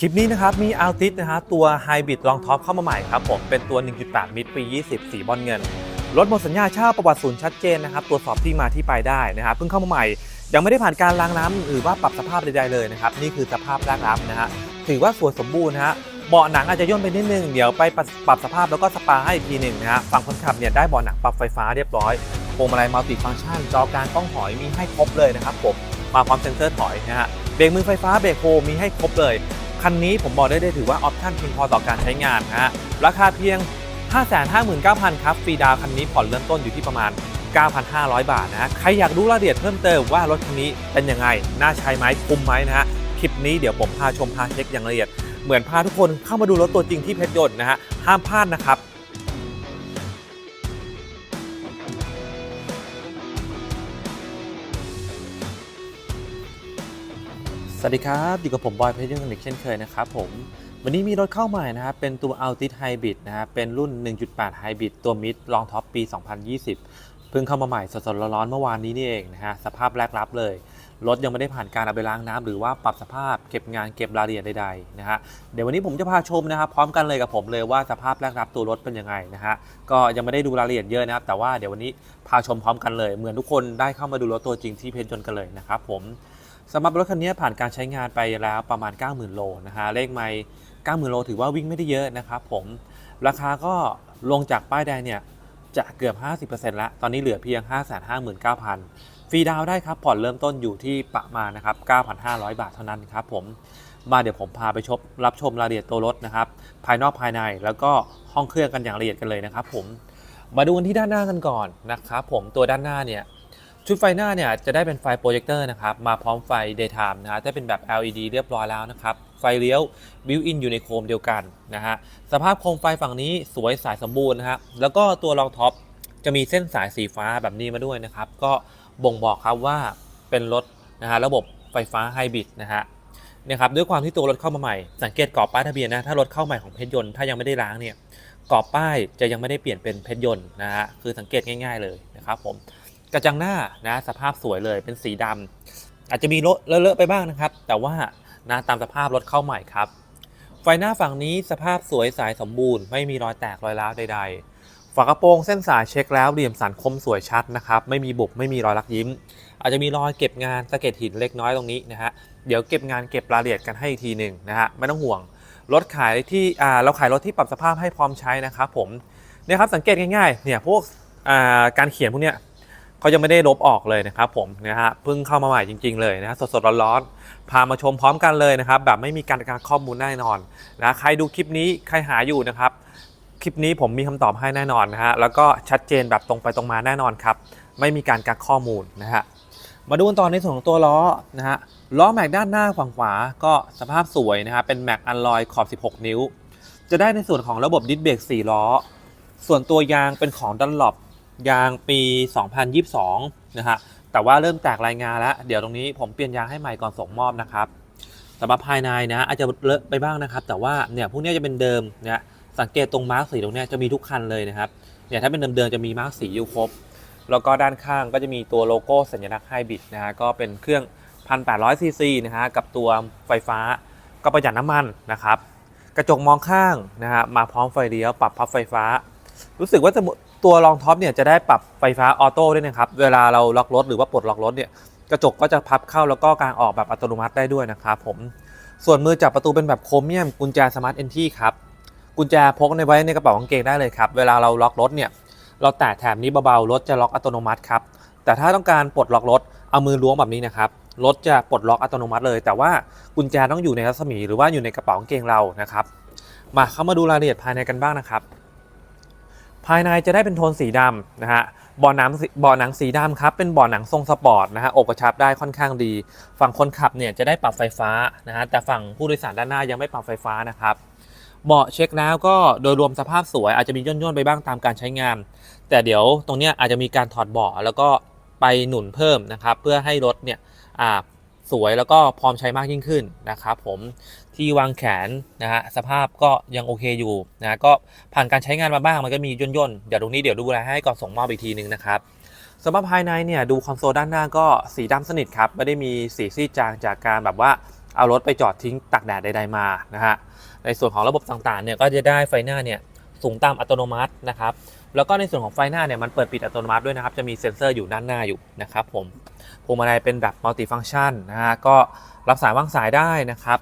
คลิปนี้นะครับมีอัลติสนะฮะตัวไฮบริดลองท็อปเข้ามาใหม่ครับผมเป็นตัว 1.8 มิตรปี 20 สีบอลเงินรถหมดสัญญาเช่าประวัติศูนย์ชัดเจนนะครับตรวจสอบที่มาที่ไปได้นะครับเพิ่งเข้ามาใหม่ ยังไม่ได้ผ่านการล้างน้ำหรือว่าปรับสภาพใดๆเลยนะครับนี่คือสภาพแรกรับนะฮะถือว่าสวยสมบูรณ์นะฮะเบาะหนังอาจจะย่นไปนิดนึงเดี๋ยวไปปรับปรับสภาพแล้วก็สปาให้อีกทีหนึ่งนะฮะฝั่งคนขับเนี่ยได้เบาะหนังปรับไฟฟ้าเรียบร้อยพวงมาลัยมัลติฟังก์ชันจอกลางกล้องถอยมีให้ครบเลยนะครับผมมาพร้อมเซ็นเซอร์ถอยนะฮะเบรกมือไฟฟ้าเบรกโฮมีให้ครบเลย คันนี้ผมบอกได้เลยถือว่าออปชั่นเพียงพอต่อการใช้งานนะฮะราคาเพียง 559,000 ครับฟรีดาวคันนี้ผ่อนเริ่มต้นอยู่ที่ประมาณ 9,500 บาทนะฮะใครอยากรู้รายละเอียดเพิ่มเติมว่ารถคันนี้เป็นยังไง น่าใช้ไหมคุ้มไหมนะฮะคลิปนี้เดี๋ยวผมพาชมพาเช็คอย่างละเอียด เหมือนพาทุกคนเข้ามาดูรถตัวจริงที่เพชรยนต์นะฮะห้ามพลาดนะครับ วัสดีครับ อยู่กับผมบอยเพชรยนต์คลิกเช่นเคยนะครับผม วันนี้มีรถเข้าใหม่นะครับ เป็นตัว Altis Hybrid นะฮะเป็นรุ่น 1.8 Hybrid ตัวมิดลองท็อปปี 2020 เพิ่งเข้ามาใหม่สดๆร้อนๆเมื่อวานนี้นี่เองนะฮะสภาพแรกรับเลย รถยังไม่ได้ผ่านการเอาไปล้างน้ำหรือว่าปรับสภาพเก็บงานเก็บรายละเอียดใดๆนะฮะเดี๋ยววันนี้ผมจะพาชมนะครับพร้อมกันเลยกับผมเลยว่าสภาพแรกรับตัวรถเป็นยังไงนะฮะก็ยังไม่ได้ดูรายละเอียดเยอะนะครับแต่ว่าเดี๋ยววันนี้พาชมพร้อมกันเลย เหมือนทุกคนได้เข้ามาดูรถตัวจริงที่เพจนกันเลยนะครับผม สำหรับรถคันนี้ผ่านการใช้งานไปแล้วประมาณ 90,000 โลนะฮะเลขไม่90,000 โลถือว่าวิ่งไม่ได้เยอะนะครับผมราคาก็ลงจากป้ายแดงเนี่ยจะเกือบ 50%แล้ว ตอนนี้เหลือเพียง 559,000 ฟรีดาวได้ครับผ่อนเริ่มต้นอยู่ที่ประมาณนะครับ 9,500 บาทเท่านั้นครับผมมาเดี๋ยวผมพาไปชมรับชมรายละเอียดตัวรถนะครับ ภายนอกภายในแล้วก็ห้องเครื่องกันอย่างละเอียดกันเลยนะครับผมมาดูกันที่ด้านหน้ากันก่อนนะครับผมตัวด้านหน้าเนี่ย ชุดไฟหน้าเนี่ยจะได้เป็นไฟโปรเจคเตอร์นะครับมาพร้อมไฟ daytime นะฮะจะเป็นแบบ LED เรียบร้อยแล้วนะครับไฟเลี้ยว built in อยู่ในโคมเดียวกันนะฮะสภาพโคมไฟฝั่งนี้สวยสายสมบูรณ์นะฮะแล้วก็ตัวรองท็อปจะมีเส้นสายสีฟ้าแบบนี้มาด้วยนะครับก็บ่งบอกครับว่าเป็นรถนะฮะระบบไฟฟ้าไฮบริดนะฮะเนี่ยครับด้วยความที่ตัวรถเข้ามาใหม่ สังเกตกรอบป้ายทะเบียนนะถ้ารถเข้าใหม่ของเพชรยนต์ถ้ายังไม่ได้ล้างเนี่ยกรอบป้ายจะยังไม่ได้เปลี่ยนเป็นเพชรยนต์นะฮะคือสังเกตง่าย ๆเลยนะครับผม กระจังหน้านะสภาพสวยเลยเป็นสีดำอาจจะมีเลอะๆไปบ้างนะครับ แต่ว่านะตามสภาพรถเข้าใหม่ครับไฟหน้าฝั่งนี้สภาพสวยสายสมบูรณ์ไม่มีรอยแตกรอยร้าวใด ๆ ฝากระโปรงเส้นสายเช็คแล้วเหลี่ยมสันคมสวยชัดนะครับไม่มีบุบไม่มีรอยลักยิ้ม อาจจะมีรอยเก็บงานสะเก็ดหินเล็กน้อยตรงนี้นะฮะเดี๋ยวเก็บงานเก็บรายละเอียดกันให้อีกทีหนึ่งนะฮะไม่ต้องห่วงรถขายที่อ่าเราขายรถที่ปรับสภาพให้พร้อมใช้นะครับผมเนี่ยครับสังเกตง่ายๆเนี่ยพวกการเขียนพวกเนี้ย เขายังไม่ได้ลบออกเลยนะครับผมนะฮะเพิ่งเข้ามาใหม่จริง ๆ เลยนะฮะสดๆร้อนๆพามาชมพร้อมกันเลยนะครับ แบบไม่มีการการข้อมูลแน่นอนนะใครดูคลิปนี้ใครหาอยู่นะครับ คลิปนี้ผมมีคำตอบให้แน่นอนนะฮะแล้วก็ชัดเจนแบบตรงไปตรงมาแน่นอนครับ ไม่มีการกักข้อมูลนะฮะมาดูกันต่อในส่วนของตัวล้อนะฮะล้อแม็กด้านหน้าฝั่งขวาก็สภาพสวยนะฮะเป็นแม็กอัลลอยขอบ 16 นิ้ว จะได้ในส่วนของระบบดิสเบรก4ล้อ ส่วนตัวยางเป็นของดันลอป ยางปี 2022 นะฮะ แต่ว่าเริ่มแตกรายงานแล้ว เดี๋ยวตรงนี้ผมเปลี่ยนยางให้ใหม่ก่อนส่งมอบนะครับสำหรับภายในนะอาจจะเลอะไปบ้างนะครับ แต่ว่าเนี่ยพวกนี้จะเป็นเดิมเนี่ยสังเกตตรงมาร์กสีตรงเนี้ยจะมีทุกคันเลยนะครับเนี่ยถ้าเป็นเดิมๆจะมีมาร์กสีอยู่ครบ แล้วก็ด้านข้างก็จะมีตัวโลโก้สัญลักษณ์ไฮบริดนะฮะก็เป็นเครื่อง 1,800ซีซีนะฮะกับตัวไฟฟ้าก็ประหยัดน้ำมันนะครับ กระจกมองข้างนะฮะมาพร้อมไฟเลี้ยวปรับพับไฟฟ้า รู้สึกว่าจะ ตัวรองท็อปเนี่ยจะได้ปรับไฟฟ้าออโต้ด้วยนะครับ เวลาเราล็อกรถหรือว่าปลดล็อกรถเนี่ยกระจกก็จะพับเข้าแล้วก็กางออกแบบอัตโนมัติได้ด้วยนะครับผม ส่วนมือจับประตูเป็นแบบโครเมียมกุญแจสมาร์ทเอนที่ครับ กุญแจพกในไว้ในกระเป๋ากางเกงได้เลยครับ เวลาเราล็อกรถเนี่ย เราแตะแถบนี้เบาๆ รถจะล็อกอัตโนมัติครับ แต่ถ้าต้องการปลดล็อกรถ เอามือล้วงแบบนี้นะครับ รถจะปลดล็อกอัตโนมัติเลย แต่ว่ากุญแจต้องอยู่ในรัศมีหรือว่าอยู่ในกระเป๋ากางเกงเรานะครับ มาเข้ามาดูรายละเอียดภายในกันบ้างนะครับ ภายในจะได้เป็นโทนสีดำนะฮะบาะหนังเบาะหนังสีดำครับเป็นบาะหนังทรงสปอร์ตนะฮะอกกระชับได้ค่อนข้างดี ฝั่งคนขับเนี่ยจะได้ปรับไฟฟ้านะฮะแต่ฝั่งผู้โดยสารด้านหน้ายังไม่ปรับไฟฟ้านะครับเบาะเช็คแล้วก็โดยรวมสภาพสวยอาจจะมีย่นๆไปบ้างตามการใช้งาน แต่เดี๋ยวตรงเนี้ยอาจจะมีการถอดเบาะแล้วก็ไปหนุนเพิ่มนะครับ เพื่อให้รถเนี่ย สวยแล้วก็พร้อมใช้มากยิ่งขึ้นนะครับผมที่วางแขนนะฮะสภาพก็ยังโอเคอยู่นะก็ผ่านการใช้งานมาบ้างมันก็มีย่นย่นๆเดี๋ยวตรงนี้เดี๋ยวดูแลให้ก่อนส่งมอบอีกทีนึงนะครับสำหรับภายในเนี่ยดูคอนโซลด้านหน้าก็สีดำสนิทครับไม่ได้มีสีซีดจางจากการแบบว่าเอารถไปจอดทิ้งตากแดดใดๆมานะฮะในส่วนของระบบต่างๆเนี่ยก็จะได้ไฟหน้าเนี่ยสูงตามอัตโนมัตินะครับแล้วก็ในส่วนของไฟหน้าเนี่ยมันเปิดปิดอัตโนมัติด้วยนะครับจะมีเซ็นเซอร์อยู่ด้านหน้าอยู่นะครับผม พวงมาลัยเป็นแบบมัลติฟัง c t ชันนะฮะก็รับสายวางสายได้นะครับ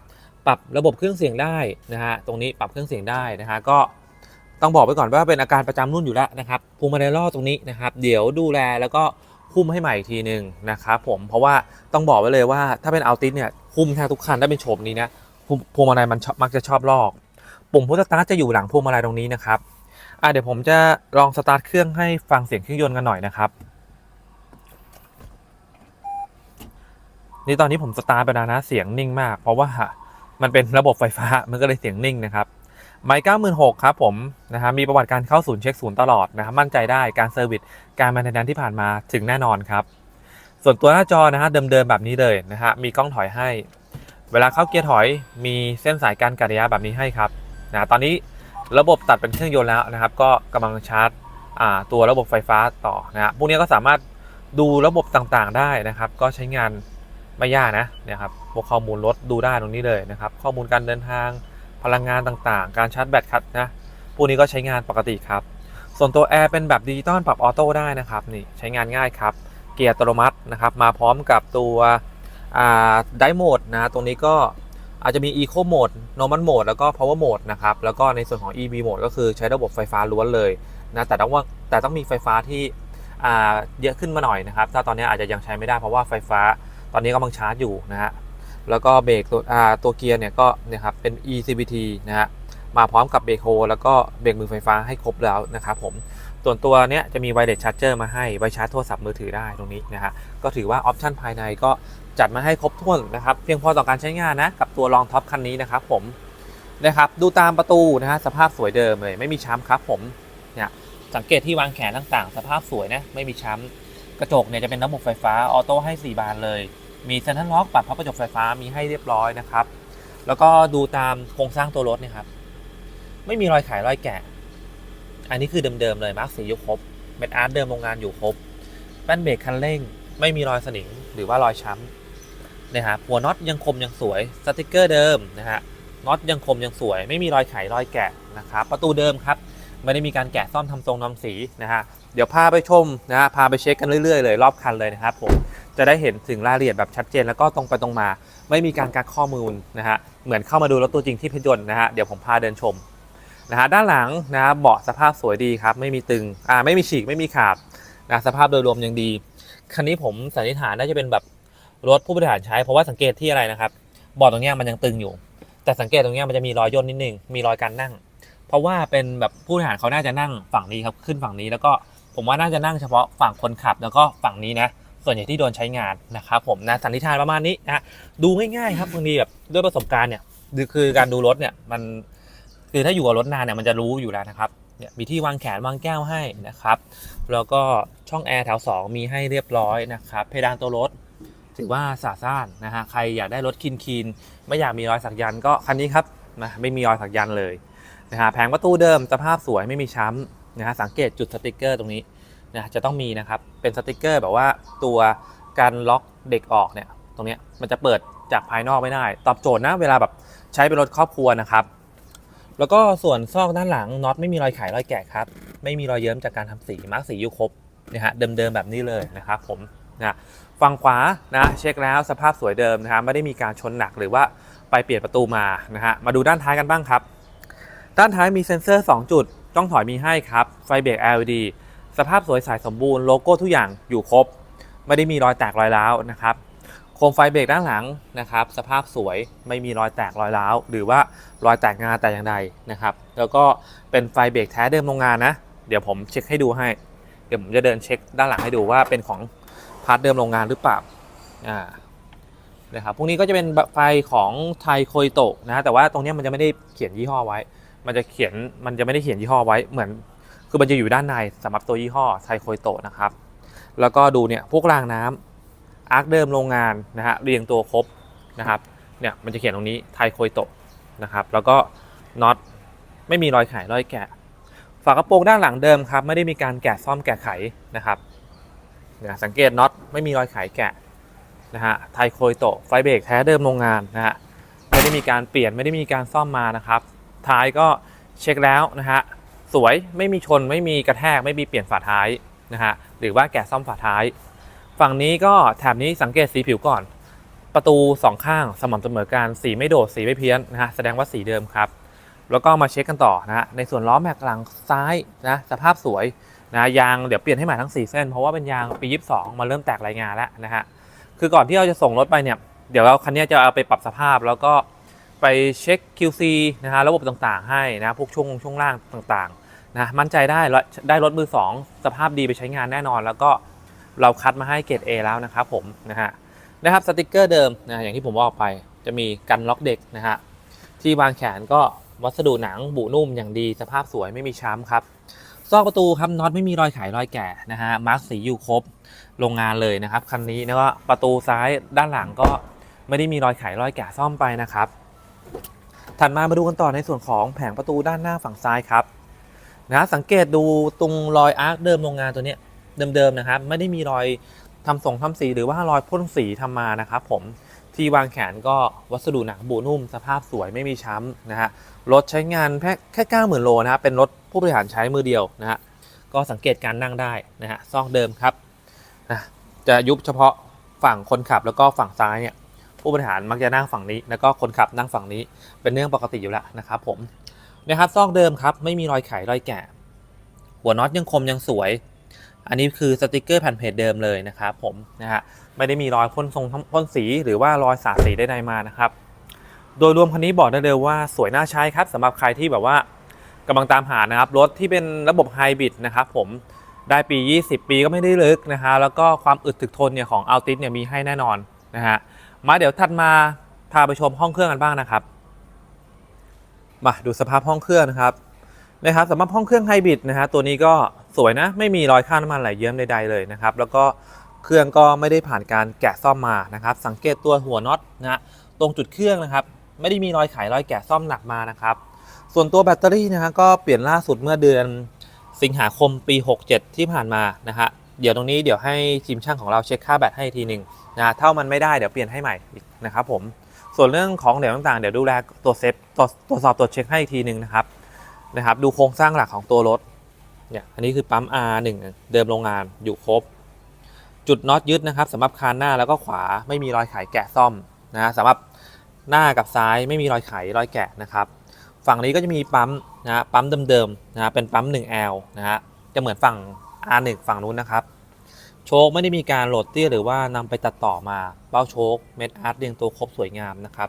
ปรับระบบเครื่องเสียงได้นะฮะตรงนี้ปรับเครื่องเสียงได้นะฮะก็ต้องบอกไว้ก่อนว่าเป็นอาการประจำรุ่นอยู่แล้วนะครับพวงมาลัยล่อตรงนี้นะครับ เดี๋ยวดูแลแล้วก็คุ้มให้ใหม่อีกทีหนึ่งนะครับผมเพราะว่าต้องบอกไว้เลยว่าถ้าเป็นอัลติสเนี่ยคุ้มแทบทุกคันถ้าเป็นโฉมนี้นะพวงพวงมาลัยมันมักจะชอบลอก ปุ่มพุทสตาร์ทจะอยู่หลังพวงมาลัยตรงนี้นะครับอะเดี๋ยวผมจะลองสตาร์ทเครื่องให้ฟังเสียงเครื่องยนต์กันหน่อยนะครับ นี่ตอนนี้ผมสตาร์ทไปแล้วนะเสียงนิ่งมาก เพราะว่ามันเป็นระบบไฟฟ้ามันก็เลยเสียงนิ่งนะครับไมค์96,000ครับผมนะฮะมีประวัติการเข้าศูนย์เช็คศูนย์ตลอดนะครับมั่นใจได้การเซอร์วิสการมนเทนแนนที่ผ่านมาถึงแน่นอนครับ ส่วนตัวหน้าจอนะฮะเดิมๆแบบนี้เลยนะฮะมีกล้องถอยให้ เวลาเข้าเกียร์ถอยมีเส้นสายการกัดระยะแบบนี้ให้ครับนะตอนนี้ระบบตัดเป็นเครื่องยนต์แล้วนะครับ ก็กำลังชาร์จตัวระบบไฟฟ้าต่อนะฮะพวกนี้ก็สามารถดูระบบต่างๆได้นะครับ ก็ใช้งาน ไม่ยากนะเนี่ยครับพวกข้อมูลรถดูได้ตรงนี้เลยนะครับ ข้อมูลการเดินทางพลังงานต่างๆ การชาร์จแบตครับนะพวกนี้ก็ใช้งานปกติครับ ส่วนตัวแอร์เป็นแบบดิจิตอลปรับออโต้ได้นะครับนี่ใช้งานง่ายครับ เกียร์อัตโนมัตินะครับ มาพร้อมกับตัวไดโหมดนะตรงนี้ก็อาจจะมี Eco Mode Normal Mode แล้วก็ Power Mode นะครับ แล้วก็ในส่วนของ EV Mode ก็คือใช้ระบบไฟฟ้าล้วนเลยนะแต่ต้องว่าแต่ต้องมีไฟฟ้าที่เยอะขึ้นมาหน่อยนะครับ ถ้าตอนนี้อาจจะยังใช้ไม่ได้เพราะว่าไฟฟ้า ตอนนี้กำลังชาร์จอยู่นะฮะแล้วก็เบรกตัวตัวเกียร์เนี่ยก็เนี่ยครับเป็น ECVT นะฮะมาพร้อมกับเบรกโฮแล้วก็เบรกมือไฟฟ้าให้ครบแล้วนะครับผมส่วนตัวเนี้ยจะมีไวเลสชาร์จเจอร์มาให้ไวชาร์จโทรศัพท์มือถือได้ตรงนี้นะฮะก็ถือว่าออปชันภายในก็จัดมาให้ครบถ้วนนะครับเพียงพอต่อการใช้งานนะกับตัวรองท็อปคันนี้นะครับผมนะครับดูตามประตูนะฮะสภาพสวยเดิมเลย ไม่มีช้ำครับผมเนี่ยสังเกตที่วางแขนต่างๆ สภาพสวยนะไม่มีช้ำกระจกเนี่ยจะเป็นระบบไฟฟ้าออโต้ให้ 4 บานเลย มีเซ็นทรัลล็อกปรับพับกระจกไฟฟ้ามีให้เรียบร้อยนะครับ แล้วก็ดูตามโครงสร้างตัวรถนี่ยครับ ไม่มีรอยขายรอยแกะ อันนี้คือเดิมๆเลยมาร์คสีอยู่ครบเม็ดอาร์ตเดิมโรงงานอยู่ครบแป้นเบรกคันเร่ง ไม่มีรอยสนิมหรือว่ารอยช้ำนะฮะหัวน็อตยังคมยังสวยสติกเกอร์เดิมนะฮะน็อตยังคมยังสวย ไม่มีรอยไขรอยแกะนะครับประตูเดิมครับ ไม่ได้มีการแกะซ่อมทำทรงทำสีนะฮะเดี๋ยวพาไปชมนะฮะพาไปเช็คกันเรื่อยๆเลยรอบคันเลยนะครับผม จะได้เห็นถึงรายละเอียดแบบชัดเจนแล้วก็ตรงไปตรงมา ไม่มีการกักข้อมูลนะฮะเหมือนเข้ามาดูรถตัวจริงที่พยนต์นะฮะเดี๋ยวผมพาเดินชมนะฮะด้านหลังนะครับเบาะสภาพสวยดีครับไม่มีตึงอ่าไม่มีฉีกไม่มีขาดนะสภาพโดยรวมยังดี คันนี้ผมสันนิษฐานน่าจะเป็นแบบรถผู้บริหารใช้เพราะว่าสังเกตที่อะไรนะครับเบาะตรงเนี้ยมันยังตึงอยู่ แต่สังเกตตรงเนี้ยมันจะมีรอยย่นนิดนึงมีรอยการนั่ง เพราะว่าเป็นแบบผู้บริหารเขาน่าจะนั่งฝั่งนี้ครับขึ้นฝั่งนี้แล้วก็ผมว่าน่าจะนั่งเฉพาะฝั่งคนขับแล้วก็ฝั่งนี้นะ ส่วนใหญ่ที่โดนใช้งานนะครับผมนะสันนิษฐานประมาณนี้นะดูง่ายๆครับบางทีแบบด้วยประสบการณ์เนี่ยคือการดูรถเนี่ยมันคือถ้าอยู่กับรถนานเนี่ยมันจะรู้อยู่แล้วนะครับเนี่ยมีที่วางแขนวางแก้วให้นะครับ แล้วก็ช่องแอร์แถว 2 มีให้เรียบร้อยนะครับ เพดานตัวรถถือว่าสะซ่านนะฮะใครอยากได้รถคินคีนไม่อยากมีรอยสักยันก็คันนี้ครับนะไม่มีรอยสักยันเลยนะฮะแผงประตูเดิมสภาพสวยไม่มีช้ำนะฮะสังเกตจุดสติกเกอร์ตรงนี้ นะจะต้องมีนะครับ เป็นสติกเกอร์แบบว่าตัวการล็อกเด็กออกเนี่ย ตรงนี้มันจะเปิดจากภายนอกไม่ได้ ตอบโจทย์นะเวลาแบบใช้เป็นรถครอบครัวนะครับ แล้วก็ส่วนซอกด้านหลังน็อตไม่มีรอยไขรอยแกะครับ ไม่มีรอยเยิ้มจากการทำสีมาร์กสีอยู่ครบนะฮะเดิมๆแบบนี้เลยนะครับผมนะฝั่งขวานะเช็คแล้วสภาพสวยเดิมนะฮะไม่ได้มีการชนหนักหรือว่าไปเปลี่ยนประตูมานะฮะมาดูด้านท้ายกันบ้างครับ ด้านท้ายมีเซ็นเซอร์ 2 จุดกล้องถอยมีให้ครับ ไฟเบรก LED สภาพสวยสายสมบูรณ์โลโก้ทุกอย่างอยู่ครบ ไม่ได้มีรอยแตกรอยร้าวนะครับโคมไฟเบรกด้านหลังนะครับ สภาพสวยไม่มีรอยแตกรอยร้าว หรือว่ารอยแตกงาแต่อย่างใดนะครับ แล้วก็เป็นไฟเบรกแท้เดิมโรงงานนะ เดี๋ยวผมเช็คให้ดูให้ เดี๋ยวผมจะเดินเช็คด้านหลังให้ดูว่าเป็นของพาร์ทเดิมโรงงานหรือเปล่าอ่านะครับพวกนี้ก็จะเป็นไฟของไทโคยโตะนะแต่ว่าตรงเนี้ยมันจะไม่ได้เขียนยี่ห้อไว้ มันจะเขียนมันจะไม่ได้เขียนยี่ห้อไว้เหมือน คือมันจะอยู่ด้านในสำหรับตัวยี่ห้อไทโคยโตะนะครับ แล้วก็ดูเนี่ยพวกรางน้ำอาร์คเดิมโรงงานนะฮะเรียงตัวครบนะครับเนี่ยมันจะเขียนตรงนี้ไทโคยโตะนะครับแล้วก็น็อตไม่มีรอยไขรอยแกะ ฝากระโปรงด้านหลังเดิมครับไม่ได้มีการแกะซ่อมแกะไขนะครับเนี่ยสังเกตน็อตไม่มีรอยไขแกะนะฮะไทโคยโตะไฟเบรกแท้เดิมโรงงานนะฮะไม่ได้มีการเปลี่ยนไม่ได้มีการซ่อมมานะครับท้ายก็เช็คแล้วนะฮะ สวยไม่มีชนไม่มีกระแทกไม่มีเปลี่ยนฝาท้ายนะฮะหรือว่าแกะซ่อมฝาท้าย ฝั่งนี้ก็แถบนี้สังเกตสีผิวก่อน ประตูสองข้างสม่ำเสมอกันสีไม่โดดสีไม่เพี้ยนนะฮะแสดงว่าสีเดิมครับ แล้วก็มาเช็คกันต่อนะฮะในส่วนล้อแม็กหลังซ้ายนะสภาพสวยนะยางเดี๋ยวเปลี่ยนให้ใหม่ทั้ง 4 เส้น เพราะว่าเป็นยางปี 22 มาเริ่มแตกรายงานแล้วนะฮะคือก่อนที่เราจะส่งรถไปเนี่ยเดี๋ยวเราคันนี้จะเอาไปปรับสภาพแล้วก็ไปเช็ค QC นะฮะระบบต่างๆ ให้นะพวกช่วงช่วงล่างต่างๆ นะมั่นใจได้ได้รถมือ 2 สภาพดีไปใช้งานแน่นอน แล้วก็เราคัดมาให้เกรด A แล้วนะครับผมนะฮะนะครับสติกเกอร์เดิมนะอย่างที่ผมบอกไปจะมีกันล็อกเด็กนะฮะที่วางแขนก็วัสดุหนังบุนุ่มอย่างดีสภาพสวยไม่มีช้ำครับซอกประตูครับน็อตไม่มีรอยไขรอยแก่นะฮะมาร์กสีอยู่ครบโรงงานเลยนะครับคันนี้แล้วก็ประตูซ้ายด้านหลังก็ไม่ได้มีรอยไขรอยแก่ซ่อมไปนะครับ ถัดมามาดูกันต่อในส่วนของแผงประตูด้านหน้าฝั่งซ้ายครับ นะสังเกตดูตรงรอยอาร์คเดิมโรงงานตัวเนี้ยเดิมๆนะครับ ไม่ได้มีรอยทำส่งทำสีหรือว่ารอยพ่นสีทำมานะครับผมที่วางแขนก็วัสดุหนังบุนุ่ม สภาพสวยไม่มีช้ำนะฮะรถใช้งานแค่แค่90,000โลนะครับเป็นรถผู้บริหารใช้มือเดียวนะฮะก็สังเกตการนั่งได้นะฮะซอกเดิมครับนะจะยุบเฉพาะฝั่งคนขับแล้วก็ฝั่งซ้ายเนี่ยผู้บริหารมักจะนั่งฝั่งนี้ แล้วก็คนขับนั่งฝั่งนี้เป็นเรื่องปกติอยู่แล้วนะครับผม นะครับซอกเดิมครับไม่มีรอยไขรอยแกะ หัวน็อตยังคมยังสวย อันนี้คือสติกเกอร์แผ่นเพจเดิมเลยนะครับผมนะฮะไม่ได้มีรอยพ่นทรงพ่นสีหรือว่ารอยสาดสีใดๆมานะครับ โดยรวมคันนี้บอกได้เลยว่าสวยน่าใช้ครับสำหรับใครที่แบบว่ากำลังตามหานะครับรถที่เป็นระบบไฮบริดนะครับผมได้ปี 20 ปีก็ไม่ได้ลึกนะฮะแล้วก็ความอึดถึกทนเนี่ยของ a l t i s เนี่ยมีให้แน่นอนนะฮะมาเดี๋ยวถัดมาพาไปชมห้องเครื่องกันบ้างนะครับ มาดูสภาพห้องเครื่องนะครับนะครับสำหรับห้องเครื่องไฮบริดนะฮะตัวนี้ก็สวยนะไม่มีรอยค่าน้ำมันไหลเยิ้มใดๆเลยนะครับ แล้วก็เครื่องก็ไม่ได้ผ่านการแกะซ่อมมานะครับ สังเกตตัวหัวน็อตนะฮะตรงจุดเครื่องนะครับ ไม่ได้มีรอยไขรอยแกะซ่อมหนักมานะครับ ส่วนตัวแบตเตอรี่นะฮะก็เปลี่ยนล่าสุดเมื่อเดือนสิงหาคมปี 67 ที่ผ่านมานะฮะเดี๋ยวตรงนี้เดี๋ยวให้ทีมช่างของเราเช็คค่าแบตให้ทีหนึ่งนะฮะถ้ามันไม่ได้เดี๋ยวเปลี่ยนให้ใหม่อีกนะครับผม ส่วนเรื่องของเหลวต่างๆ เดี๋ยวดูแลตัวเซฟตัวตรวจสอบตรวจเช็คให้อีกทีหนึ่งนะครับนะครับ ดูโครงสร้างหลักของตัวรถเนี่ยอันนี้คือปั๊ม R1 เดิมโรงงานอยู่ครบ จุดน็อตยึดนะครับสำหรับคานหน้าแล้วก็ขวาไม่มีรอยไขแกะซ่อมนะฮะสำหรับหน้ากับซ้ายไม่มีรอยไขรอยแกะนะครับฝั่งนี้ก็จะมีปั๊มนะฮะปั๊มเดิมๆนะฮะเป็นปั๊ม 1L นะฮะจะเหมือนฝั่ง R1 ฝั่งนู้นนะครับ โชคไม่ได้มีการโหลดเตี้ยหรือว่านำไปตัดต่อมาเป้าโชคเม็ดอาร์ตเรียงตัวครบสวยงามนะครับ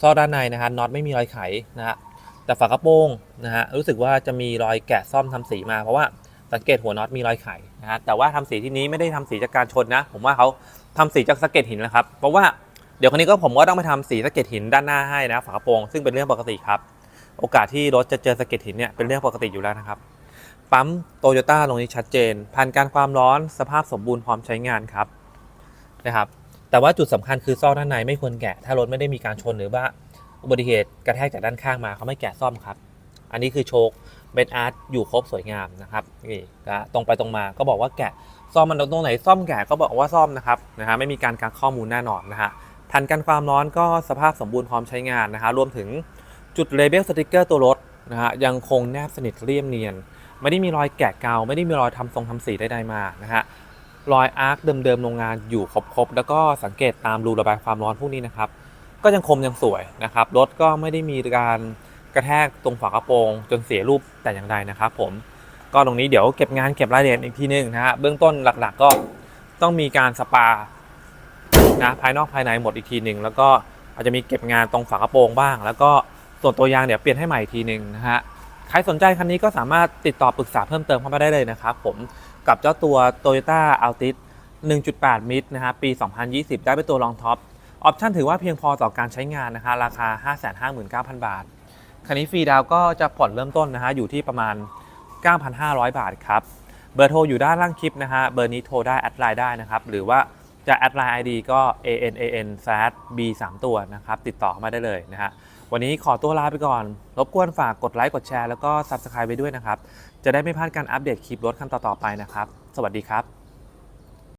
ซอกด้านในนะฮะน็อตไม่มีรอยไขนะฮะแต่ฝากระโปรงนะฮะรู้สึกว่าจะมีรอยแกะซ่อมทำสีมาเพราะว่าสังเกตหัวน็อตมีรอยไขนะฮะแต่ว่าทำสีที่นี้ไม่ได้ทำสีจากการชนนะ ผมว่าเขาทำสีจากสะเก็ดหินนะครับ เพราะว่าเดี๋ยวคนนี้ก็ผมก็ต้องไปทำสีสะเก็ดหินด้านหน้าให้นะฝากระโปรงซึ่งเป็นเรื่องปกติครับ โอกาสที่รถจะเจอสะเก็ดหินเนี่ยเป็นเรื่องปกติอยู่แล้วนะครับ ปั๊มโตโยต้าตรงนี้ชัดเจน ผ่านการความร้อนสภาพสมบูรณ์พร้อมใช้งานครับนะครับ แต่ว่าจุดสำคัญคือซ่อกด้านในไม่ควรแกะ ถ้ารถไม่ได้มีการชนหรือว่าอุบัติเหตุกระแทกจากด้านข้างมาเขาไม่แกะซ่อมครับ อันนี้คือโชคเบนอาร์ตอยู่ครบสวยงามนะครับนี่ก็ตรงไปตรงมาก็บอกว่าแกะซ่อมมันตรงไหนซ่อมแกะก็บอกว่าซ่อมนะครับนะฮะไม่มีการกักข้อมูลแน่นอนนะฮะทันกันความร้อนก็สภาพสมบูรณ์พร้อมใช้งานนะฮะรวมถึงจุดเลเบลสติกเกอร์ตัวรถนะฮะยังคงแนบสนิทเรียมเนียน ไม่ได้มีรอยแกะเกาไม่ได้มีรอยทำทรงทำสีใดๆมานะฮะรอยอาร์คเดิมๆโรงงานอยู่ครบๆแล้วก็สังเกตตามรูระบายความร้อนพวกนี้นะครับ ก็ยังคมยังสวยนะครับรถก็ไม่ได้มีการกระแทกตรงฝากระโปรง จนเสียรูปแต่อย่างใดนะครับ ผมก็ตรงนี้เดี๋ยวเก็บงานเก็บรายละเอียดอีกทีนึงนะฮะเบื้องต้นหลักๆก็ต้องมีการสปานะภายนอกภายในหมดอีกทีหนึ่งแล้วก็อาจจะมีเก็บงานตรงฝากระโปรงบ้าง แล้วก็ส่วนตัวยางเดี๋ยวเปลี่ยนให้ใหม่อีกทีหนึ่งนะฮะ รสนใจคันนี้ก็สามารถติดต่อปรึกษาเพิ่มเติมเข้ามาได้เลยนะครับผมกับเจ้าตัว Toyota Altis 1.8 มิตรนะฮะปี 2020 ได้เป็นตัวรองท็อป ออปชันถือว่าเพียงพอต่อการใช้งานนะคะราคา 559,000 บาท คันนี้ฟรีดาวก็จะผ่อนเริ่มต้นนะฮะอยู่ที่ประมาณ 9,500 บาทครับ เบอร์โทรอยู่ด้านล่างคลิปนะฮะเบอร์นี้โทรได้แอดไลน์ได้นะครับ หรือว่าจะแอดไลน์ ID ก็ ANAN b 3ตัวนะครับ ติดต่อเข้ามาได้เลยนะฮะ วันนี้ขอตัวลาไปก่อน รบกวนฝากกดไลค์กดแชร์แล้วก็ Subscribe ไปด้วยนะครับ จะได้ไม่พลาดการอัปเดตคลิปรถคันต่อๆไปนะครับ สวัสดีครับ